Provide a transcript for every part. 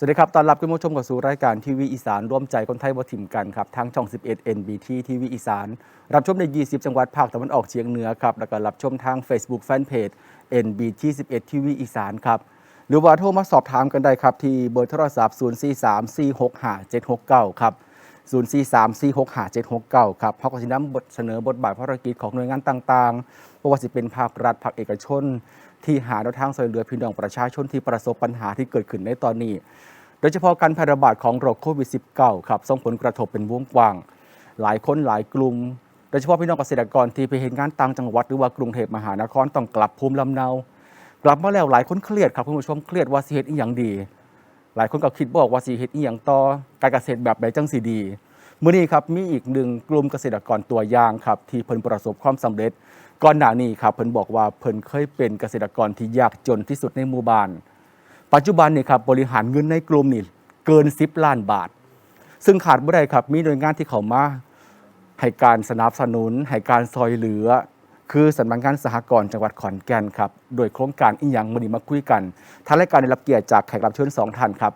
สวัสดีครับตอนรับคุณผู้ชมเข้าสู่รายการทีวีอีสานร่วมใจคนไทยบ่ถิ่มกันครับทางช่อง 11 NBT ทีวีอีสาน รับชมใน 20 จังหวัดภาคตะวันออกเฉียงเหนือครับ แล้วก็รับชมทาง Facebook Fanpage NBT 11 ทีวีอีสานครับ หรือว่าโทรมาสอบถามกันได้ครับ ที่เบอร์โทรศัพท์ 043-465-769 ครับ 043-465-769 ครับเขาก็จะนำบทเสนอบทบาทภารกิจของหน่วยงานต่างๆไม่ว่าจะเป็นภาครัฐภาคเอกชน ที่หาแนวทางช่วยเหลือพี่น้องประชาชนที่ประสบปัญหาที่เกิดขึ้นในตอนนี้ โดยเฉพาะการแพร่ระบาดของโรคโควิด -19 ครับส่งผลกระทบเป็นวงกว้าง หลายคนหลายกลุ่มโดยเฉพาะพี่น้องเกษตรกรที่ไปเห็นงานต่างจังหวัดหรือว่ากรุงเทพมหานครต้องกลับภูมิลำเนา กลับมาแล้วหลายคนเครียดครับคุณผู้ชมเครียดว่าสิเฮ็ดอีหยังดี หลายคนก็คิดบอกว่าสิเฮ็ดอีหยังต่อการเกษตรแบบใดจังสิดีมื้อนี้ครับมีอีกหนึ่งกลุ่มเกษตรกรตัวอย่างครับที่เพิ่นประสบความสำเร็จ ก่อนหน้านี้ครับเพิ่นบอกว่าเพิ่นเคยเป็นเกษตรกรที่ยากจนที่สุดในหมู่บ้าน ปัจจุบันนี่ครับบริหารเงินในกลุ่มนี่เกิน 10 ล้านบาท ซึ่งขาดบ่ได้ครับมีหน่วยงานที่เขามาให้การสนับสนุนให้การซอยเหลือ คือสำนักงานสหกรณ์จังหวัดขอนแก่นครับโดยโครงการอีหยังมื้อนี้มาคุยกันท่านรายการได้รับเกียรติจากแขกรับเชิญสองท่านครับ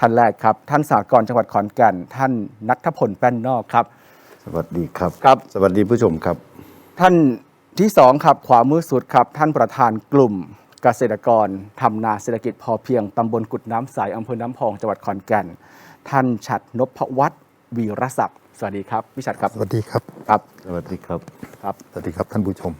ท่านแรกครับ ท่านสหกรณ์จังหวัดขอนแก่น ท่านนัทพลแป้นนอกครับ สวัสดีครับ ครับ สวัสดีผู้ชมครับ ท่าน ที่สองครับขวามือสุดครับท่านประธานกลุ่มเกษตรกรทำนาเศรษฐกิจพอเพียงตำบลกุดน้ำใสอำเภอน้ำพองจังหวัดขอนแก่น ท่านฉัดนพวัฒน์วีรศักดิ์สวัสดีครับพี่ฉัดครับสวัสดีครับครับ สวัสดีครับครับ สวัสดีครับท่านผู้ชม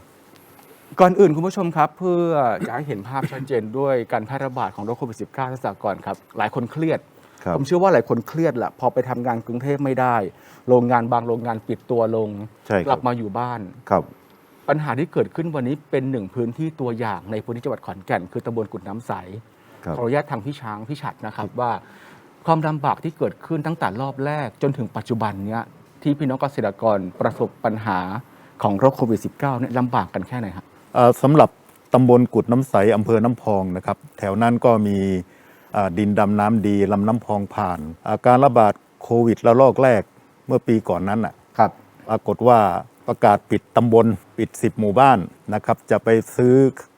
ก่อนอื่นคุณผู้ชมครับ เพื่ออยากให้เห็นภาพชัดเจนด้วยการแพร่ระบาดของโรคโควิด -19 ท่านสากรครับหลายคนเครียดครับผมเชื่อว่าหลายคนเครียดแหละพอไปทำงานกรุงเทพไม่ได้ โรงงานบางโรงงานปิดตัวลงใช่ครับกลับมาอยู่บ้านครับ ปัญหาที่เกิดขึ้นวันนี้เป็นหนึ่งพื้นที่ตัวอย่างในพื้นที่จังหวัดขอนแก่น คือตำบลกุดน้ำใสครับ ขออนุญาตทางพี่ช้างพี่ฉัดนะครับว่า ความลำบากที่เกิดขึ้นตั้งแต่รอบแรกจนถึงปัจจุบันเนี้ยที่พี่น้องเกษตรกรประสบปัญหาของโรคโควิด -19 เนี่ยลำบากกันแค่ไหนครับ เอ่อสำหรับตำบลกุดน้ำใสอำเภอน้ำพองนะครับ แถวนั้นก็มีอ่าดินดำน้ำดีลำน้ำพองผ่านอ่าการระบาดโควิดระลอกแรกเมื่อปีก่อนนั้นน่ะ ครับ ปรากฏว่า ประกาศปิดตำบลปิด 10 หมู่บ้านนะครับจะไปซื้อ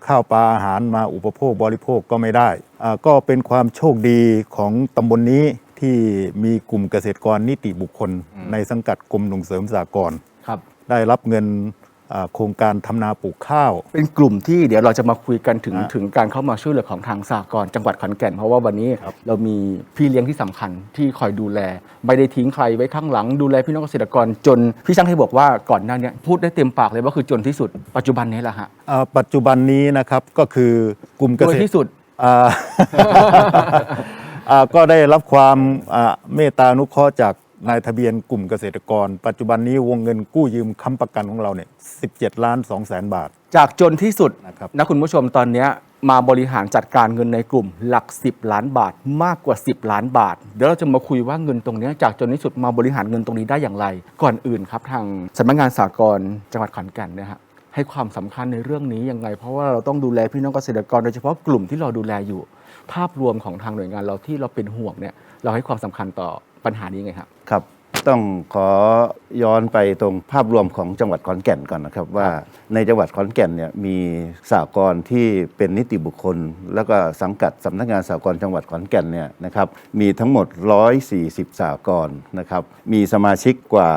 ข้าวปลาอาหารมาอุปโภคบริโภคก็ไม่ได้อ่าก็เป็นความโชคดีของตำบลนนี้ที่มีกลุ่มเกษตรกรนิติบุคคล ในสังกัดกรมส่งเสริมสหกรณ์ครับได้รับเงินอ่า โครงการทำนาปลูกข้าว เป็นกลุ่มที่เดี๋ยวเราจะมาคุยกันถึงอะถึงการเข้ามาช่วยเหลือของทางสากลจังหวัดขอนแก่น เพราะว่าวันนี้ครับเรามีพี่เลี้ยงที่สำคัญที่คอยดูแล ไม่ได้ทิ้งใครไว้ข้างหลัง ดูแลพี่น้องเกษตรกรจนพี่ช่างให้บอกว่าก่อนหน้าเนี้พูดได้เต็มปากเลยว่าคือจนที่สุด ปัจจุบันนี้แหละฮะอ่าปัจจุบันนี้นะครับก็คือกลุ่มเกรวยษตรที่สุดอ่าอ่าก็ได้รับความอ่าเมตตาอนุเคราะห์จาก นายทะเบียนกลุ่มเกษตรกร ปัจจุบันนี้วงเงินกู้ยืมค้ำประกันของเราเนี่ย17 ล้าน2แสนบาท จากจนที่สุดนะครับนะคุณผู้ชมตอนเนี้ยมาบริหารจัดการเงินในกลุ่มหลัก 10 ล้านบาทมากกว่า 10 ล้านบาท เดี๋ยวเราจะมาคุยว่าเงินตรงเนี้ยจากจนที่สุดมาบริหารเงินตรงนี้ได้อย่างไร ก่อนอื่นครับทางสำนักงานสากลจังหวัดขอนแก่นเนะฮะให้ความสำคัญในเรื่องนี้ยังไง เพราะว่าเราต้องดูแลพี่น้องเกษตรกรโดยเฉพาะกลุ่มที่เราดูแลอยู่ ภาพรวมของทางหน่วยงานเราที่เราเป็นห่วงเนี่ยเราให้ความสำคัญต่อ ปัญหานี้ไงครับครับ ต้องขอย้อนไปตรงภาพรวมของจังหวัดขอนแก่นก่อนนะครับ ว่าในจังหวัดขอนแก่นเนี่ยมีสหกรณ์ที่เป็นนิติบุคคล แล้วก็สังกัดสำนักงานสหกรณ์จังหวัดขอนแก่นเนี่ยนะครับมีทั้งหมด 140สหกรณ์นะครับมีสมาชิกกว่า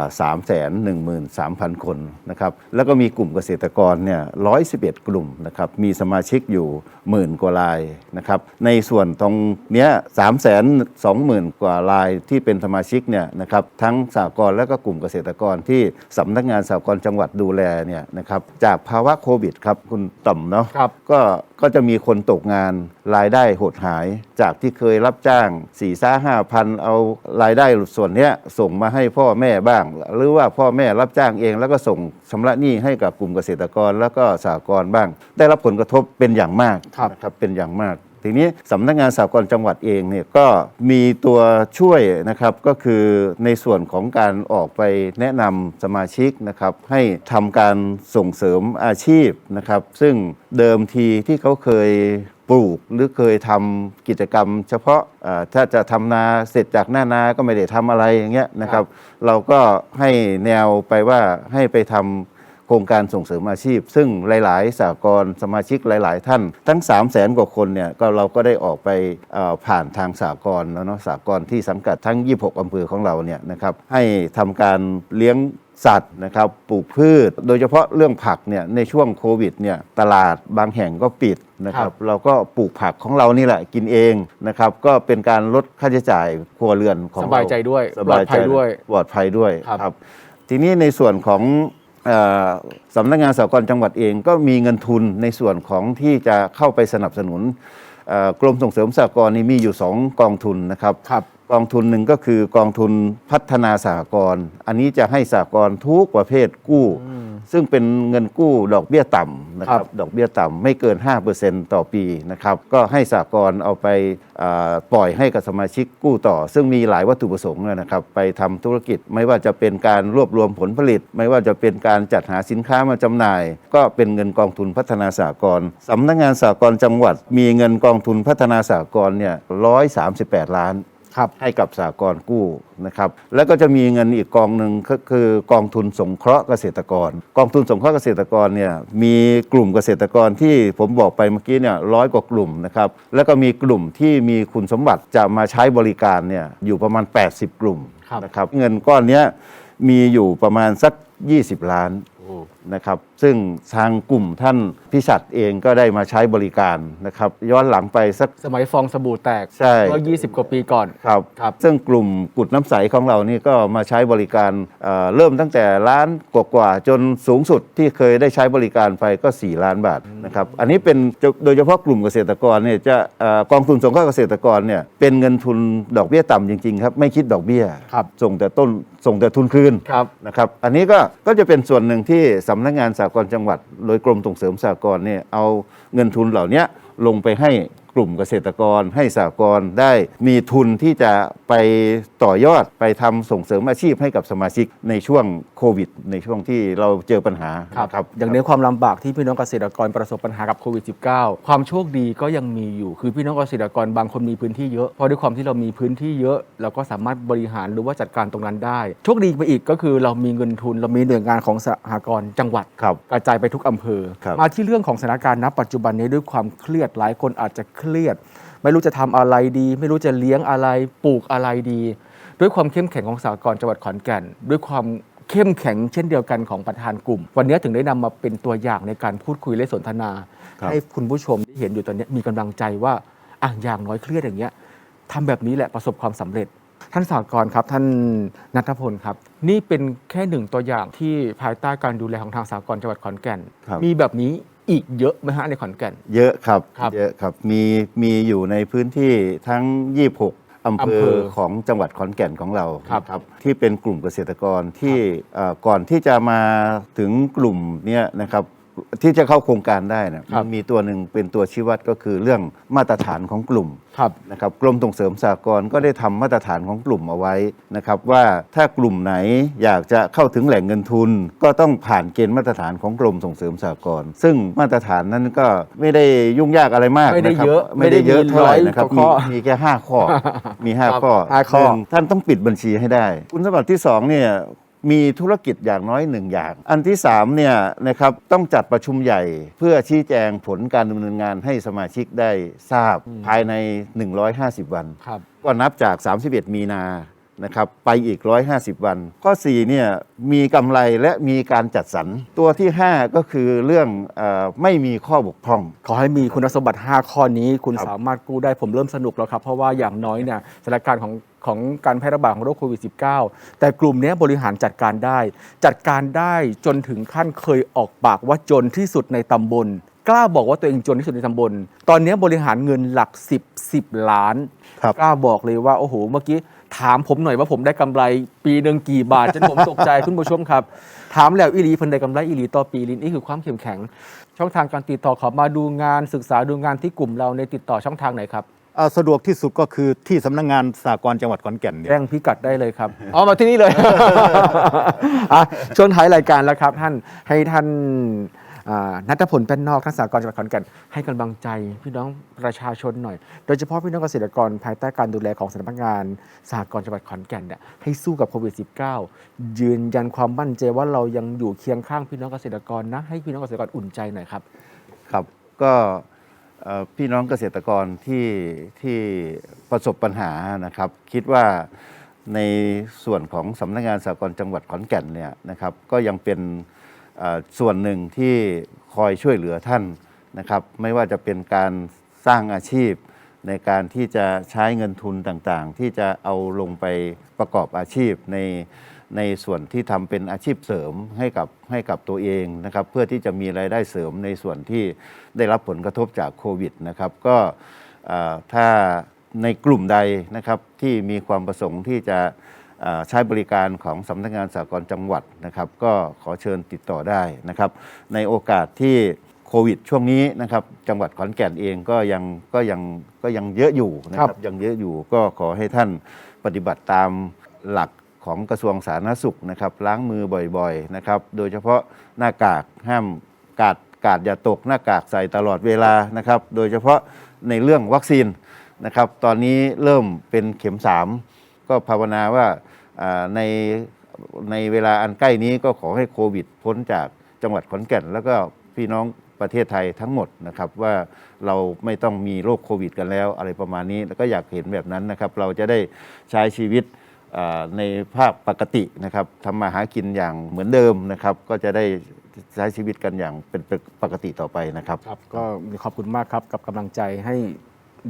313,000 คนนะครับแล้วก็มีกลุ่มเกษตรกรเนี่ย111 กลุ่มนะครับมีสมาชิกอยู่หมื่นกว่ารายนะครับในส่วนตรงเนี้ย3 2 0 0 0 0 กว่ารายที่เป็นสมาชิกเนี่ยนะครับทั้งสหกรณ์และก็กลุ่มเกษตรกรที่สำนักงานสหกรณ์จังหวัดดูแลเนี่ยนะครับจากภาวะโควิดครับคุณต่อมเนาะครับก็ก็จะมีคนตกงานรายได้หดหาย จากที่เคยรับจ้าง4ี่ซ่าห้าพันเอารายได้ส่วนเนี้ยส่งมาให้พ่อแม่บ้าง หรือว่าพ่อแม่รับจ้างเอง แล้วก็ส่งชำระหนี้ให้กับกลุ่มเกษตรกรแล้วก็สหกรณ์บ้าง ได้รับผลกระทบเป็นอย่างมากครับนะครับเป็นอย่างมาก ทีนี้สำนักงานสากลจังหวัดเองเนี่ยก็มีตัวช่วยนะครับก็คือในส่วนของการออกไปแนะนำสมาชิกนะครับให้ทำการส่งเสริมอาชีพนะครับซึ่งเดิมทีที่เขาเคยปลูกหรือเคยทำกิจกรรม เฉพาะอ่าถ้าจะทำนาเสร็จจากหน้านาก็ไม่ได้ทำอะไรอย่างเงี้ยนะครับ เราก็ให้แนวไปว่าให้ไปทำ ครงการส่งเสริมอาชีพ ซึ่งหลาย ๆสากลสมาชิกหลาย ๆ ท่าน ทั้ง 3 0 0แสนกว่าคนเนี่ยก็เราก็ได้ออกไปเอ่อผ่านทางสากลแล้วเนาะสากลที่สังกัดทั้ง 26 อำเภอของเราเนี่ยนะครับให้ทำการเลี้ยงสัตว์นะครับปลูกพืช โดยเฉพาะเรื่องผักเนี่ยในช่วงโควิดเนี่ยตลาดบางแห่งก็ปิดนะคครัรับบเราก็ปลูกผักของเรานี่แหละกินเองนะครับก็เป็นการลดค่าใช้จ่ายครัวเรือนของสเรบายใจด้วยสบายปลอดภัใจยด้วยปลอดภัยด้วยครับครับทีนี้ในส่วนของเออ สำนักงานสากลจังหวัดเองก็มีเงินทุนในส่วนของที่จะเข้าไปสนับสนุนเอ่อกรมส่งเสริมสากลนี่มีอยู่ 2 กองทุนนะครับครับกองทุนหนึ่งก็คือกองทุนพัฒนาสหกรณ์อันนี้จะให้สหกรณ์ทุกประเภทกู้ ซึ่งเป็นเงินกู้ดอกเบี้ยต่ำนะคครัรับบดอกเบี้ยต่ำไม่เกิน 5%ต่อปีนะครับก็ให้สหกรณ์เอาไปอ่าปล่อยให้กับสมาชิกกู้ต่อ ซึ่งมีหลายวัตถุประสงค์นะครับไปทำธุรกิจไม่ว่าจะเป็นการรวบรวมผลผลิต ไม่ว่าจะเป็นการจัดหาสินค้ามาจำหน่าย ก็เป็นเงินกองทุนพัฒนาสหกรณ์สำนักงานสหกรณ์จังหวัด มีเงินกองทุนพัฒนาสหกรณ์เนี่ย138ล้าน ครับ ให้กับสากลกู้นะครับ แล้วก็จะมีเงินอีกกองหนึ่งก็คือกองทุนสงเคราะห์เกษตรกร กองทุนสงเคราะห์เกษตรกรเนี่ยมีกลุ่มเกษตรกรที่ผมบอกไปเมื่อกี้เนี่ยร้อยกว่ากลุ่มนะครับ แล้วก็มีกลุ่มที่มีคุณสมบัติจะมาใช้บริการเนี่ยอยู่ประมาณ 80 กลุ่มครับนะครับ เงินก้อนเนี้ยมีอยู่ประมาณสัก 20 ล้านนะครับ ซึ่งทางกลุ่มท่านพิชัดเองก็ได้มาใช้บริการนะครับ ย้อนหลังไปสักสมัยฟองสบู่แตกใช่เมื่อ20 กว่าปีก่อน ครับครับ ซึ่งกลุ่มกุดน้ำใสของเรานี่ก็มาใช้บริการเอ่อเริ่มตั้งแต่ล้านกว่าๆจนสูงสุดที่เคยได้ใช้บริการไปก็ 4 ล้านบาทนะครับ อันนี้เป็นโดยเฉพาะกลุ่มเกษตรกรเนี่ยจะเอ่อกองทุนสงเคราะห์เกษตรกรเนี่ยเป็นเงินทุนดอกเบี้ยต่ำจริงๆครับไม่คิดดอกเบี้ย ครับ ส่งแต่ต้นส่งแต่ทุนคืนครับ นะครับ อันนี้ก็ก็จะเป็นส่วนหนึ่งที่สำนักงานสากลจังหวัด โดยกรมส่งเสริมสากลเนี่ยเอาเงินทุนเหล่านี้ลงไปให้กลุ่มเกษตรกรให้สากลได้มีทุนที่จะ ไปต่อยอดไปทำส่งเสริมอาชีพให้กับสมาชิกในช่วงโควิด ในช่วงที่เราเจอปัญหาครับนะครับอย่างในความลำบากที่พี่น้องเกษตรกรประสบปัญหากับโควิด -19 ความโชคดีก็ยังมีอยู่ คือพี่น้องเกษตรกรบางคนมีพื้นที่เยอะ เพราะด้วยความที่เรามีพื้นที่เยอะ เราก็สามารถบริหารหรือว่าจัดการตรงนั้นได้ โชคดีไปอีกก็คือเรามีเงินทุน เรามีหน่วยงานของสหกรณ์จังหวัด ครับ กระจายไปทุกอำเภอ ครับ มาที่เรื่องของสถานการณ์ณปัจจุบันนี้ด้วยความเครียดหลายคนอาจจะเครียด ไม่รู้จะทำอะไรดี ไม่รู้จะเลี้ยงอะไรปลูกอะไรดี ด้วยความเข้มแข็งของสากลจังหวัดขอนแก่น ด้วยความเข้มแข็งเช่นเดียวกันของประธานกลุ่ม วันนี้ถึงได้นำมาเป็นตัวอย่างในการพูดคุยและสนทนาครับให้คุณผู้ชมที่เห็นอยู่ตอนนี้มีกำลังใจว่าอะอย่างน้อยเครียดอย่างเงี้ยทำแบบนี้แหละประสบความสำเร็จท่านสากรครับท่านนัทพลครับ นี่เป็นแค่หนึ่งตัวอย่างที่ภายใต้การดูแลของทางสากลจังหวัดขอนแก่นครับมีแบบนี้ อีกเยอะไหมฮะในขอนแก่น เยอะครับ ครับเยอะครับ มีมีอยู่ในพื้นที่ทั้ง 26อำเภอำเภออของจังหวัดขอนแก่นของเราครับนะที่เป็นกลุ่มเกษตรกรที่เอ่อก่อนที่จะมาถึงกลุ่มเนี้ยนะครับ ที่จะเข้าโครงการได้นะมันมีตัวหนึ่งเป็นตัวชี้วัดก็คือเรื่องมาตรฐานของกลุ่มครับนะครับกรมส่งเสริมสากลก็ได้ทำมาตรฐานของกลุ่มเอาไว้นะครับ ว่าถ้ากลุ่มไหนอยากจะเข้าถึงแหล่งเงินทุน ก็ต้องผ่านเกณฑ์มาตรฐานของกรมส่งเสริมสากลซึ่งมาตรฐานนั้นก็ไม่ได้ยุ่งยากอะไรมากไม่ได้นะครับเยอะไม่ได้เยอะไม่ได้มีเท่าไหร่นะครับร้อยกว่าข้มีอมีแค่ห้าข้อมีห้าครับข้อห้าข้อหนึ่งท่านต้องปิดบัญชีให้ได้ คุณสมบัติที่สองเนี่ย มีธุรกิจอย่างน้อยหนึ่งอย่าง อันที่3เนี่ยนะครับต้องจัดประชุมใหญ่ เพื่อชี้แจงผลการดำเนินงานให้สมาชิกได้ทราบภายใน 150 วันครับก็นับจาก 31 มีนา นะครับไปอีก 150 วัน ข้อ4เนี่ยมีกำไรและมีการจัดสรรตัวที่ 5 ก็คือเรื่องเออไม่มีข้อบกพร่อง ขอให้มีคุณสมบัติ 5 ข้อนี้คุณครับสามารถกู้ได้ผมเริ่มสนุกแล้วครับ เพราะว่าอย่างน้อยเนี่ยสถานการณ์ของของการแพร่ระบาดของโรคโควิด -19 แต่กลุ่มเนี้ยบริหารจัดการได้ จัดการได้จนถึงขั้นเคยออกปากว่าจนที่สุดในตำบล กล้าบอกว่าตัวเองจนที่สุดในตำบล ตอนเนี้ยบริหารเงินหลัก 10 10 ล้านครับกล้าบอกเลยว่าโอ้โหเมื่อกี้ ถามผมหน่อยว่าผมได้กำไรปีหนึ่งกี่บาทจนผมตกใจคุณผู้ชมครับ ถามแล้วอีหลีเพิ่นได้กำไรอีหลีต่อปีลินนี่คือความเข้มแข็ง ช่องทางการติดต่อขอมาดูงานศึกษาดูงานที่กลุ่มเราในติดต่อช่องทางไหนครับอ่าสะดวกที่สุดก็คือที่สำนักงานสากลจังหวัดขอนแก่นเนี่ย แจ้งพิกัดได้เลยครับอ๋อมาที่นี่เลย อะช่วงท้ายรายการแล้วครับท่านให้ท่านอ่า นัทพลแป้นนอกท่านสากรจังหวัดขอนแก่นให้กำลังใจพี่น้องประชาชนหน่อย โดยเฉพาะพี่น้องเกษตรกรภายใต้การดูแลของสำนักงานสหกรณ์จังหวัดขอนแก่นเนี่ยให้สู้กับโควิด -19 ยืนยันความมั่นใจว่าเรายังอยู่เคียงข้างพี่น้องเกษตรกรนะให้พี่น้องเกษตรกรอุ่นใจหน่อยครับครับก็พี่น้องเกษตรกรที่ที่ประสบปัญหานะครับ คิดว่าในส่วนของสำนักงานสากลจังหวัดขอนแก่นเนี่ยนะครับก็ยังเป็น ส่วนหนึ่งที่คอยช่วยเหลือท่านนะครับ ไม่ว่าจะเป็นการสร้างอาชีพ ในการที่จะใช้เงินทุนต่างๆ ที่จะเอาลงไปประกอบอาชีพในในส่วนที่ทำเป็นอาชีพเสริมให้กับให้กับตัวเองนะครับ เพื่อที่จะมีรายได้เสริมในส่วนที่ได้รับผลกระทบจากโควิดนะครับ ก็ถ้าในกลุ่มใดนะครับที่มีความประสงค์ที่จะ ใช้บริการของสำนักงานสากลจังหวัดนะครับ ก็ขอเชิญติดต่อได้นะครับ ในโอกาสที่โควิดช่วงนี้นะครับจังหวัดขอนแก่นเองก็ยังก็ยังก็ยังเยอะอยู่นะคครัรับบยังเยอะอยู่ก็ขอให้ท่านปฏิบัติตามหลักของกระทรวงสาธารณสุขนะครับล้างมือบ่อยๆนะครับโดยเฉพาะหน้ากากห้ามกาดกาดอย่าตกหน้ากากใส่ตลอดเวลานะครับ โดยเฉพาะในเรื่องวัคซีนนะครับ ตอนนี้เริ่มเป็นเข็ม3 ก็ภาวนาว่าในในเวลาอันใกล้นี้ก็ขอให้โควิดพ้นจากจังหวัดขอนแก่น แล้วก็พี่น้องประเทศไทยทั้งหมดนะครับว่าเราไม่ต้องมีโรคโควิด กันแล้วอะไรประมาณนี้ แล้วก็อยากเห็นแบบนั้นนะครับ เราจะได้ใช้ชีวิตในภาพปกตินะครับทำมาหากินอย่างเหมือนเดิมนะครับ ก็จะได้ใช้ชีวิตกันอย่างเป็นปกติต่อไปนะครับครับ ก็ขอบคุณมากครับกับกำลังใจให้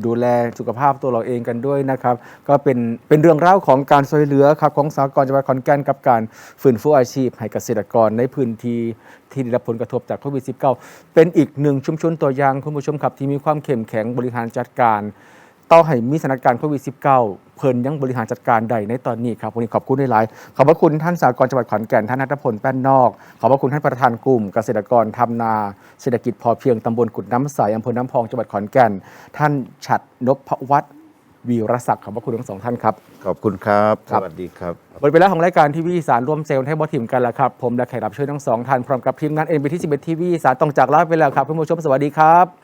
ดูแลสุขภาพตัวเราเองกันด้วยนะครับ ก็เป็นเป็นเรื่องเล่าของการช่วยเหลือครับของสากลจังหวัดขอนแก่นกับการฟื้นฟูอาชีพ ให้เกษตรกรในพื้นที่ที่ได้รับผลกระทบจากโควิด -19 เป็นอีกหนึ่งชุมชนตัวอย่างคุณผู้ชมครับที่มีความเข้มแข็งบริหารจัดการ ต่อให้มีสถานการณ์โควิด -19 เพิ่นยังบริหารจัดการใดในตอนนี้ครับวันนี้ขอบคุณหลายๆขอบพระคุณท่านสากลจังหวัดขอนแก่นท่านนัทพลแป้นนอก ขอบพระคุณท่านประธานกลุ่ม เกษตรกรทำนาเศรษฐกิจพอเพียงตำบลกุดน้ำใสอำเภอน้ำพองจังหวัดขอนแก่น ท่านฉัดนพวัฒน์วีรศักดิ์ขอบพระคุณทั้งสองท่านครับ ขอบคุณครับครับสวัสดีครับหมดเวลาของรายการทีวีอีสารร่วมเซลล์ให้บอทีมกันแล้วครับ ผมและแขกรับเชิญทั้งสองท่านพร้อมกับทีมงาน NBT 11 ทีวีอีสารต้องจากลาไปแล้วครับคุณผู้ชมสวัสดีครับ